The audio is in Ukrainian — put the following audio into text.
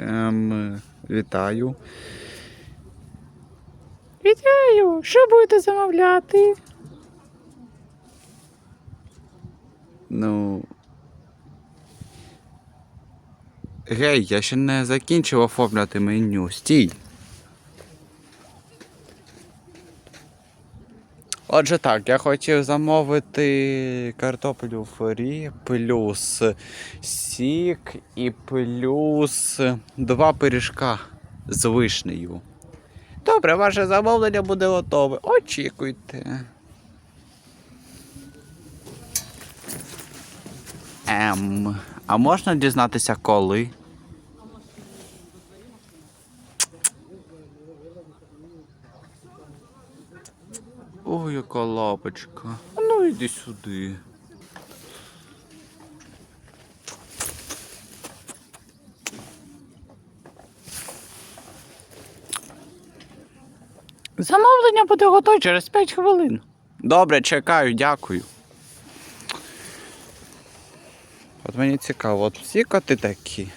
Ем, вітаю. Вітаю! Що будете замовляти? Ну. Гей, я ще не закінчив оформляти меню. Стій. Отже так, я хотів замовити картоплю фрі, плюс сік і плюс два пиріжка з вишнею. Добре, ваше замовлення буде готове. Очікуйте. Ем, а можна дізнатися коли? Ой, яка лапочка. А Ну іди сюди. Замовлення буде готове через 5 хвилин. Добре, чекаю, дякую. От мені цікаво, от всі коти такі.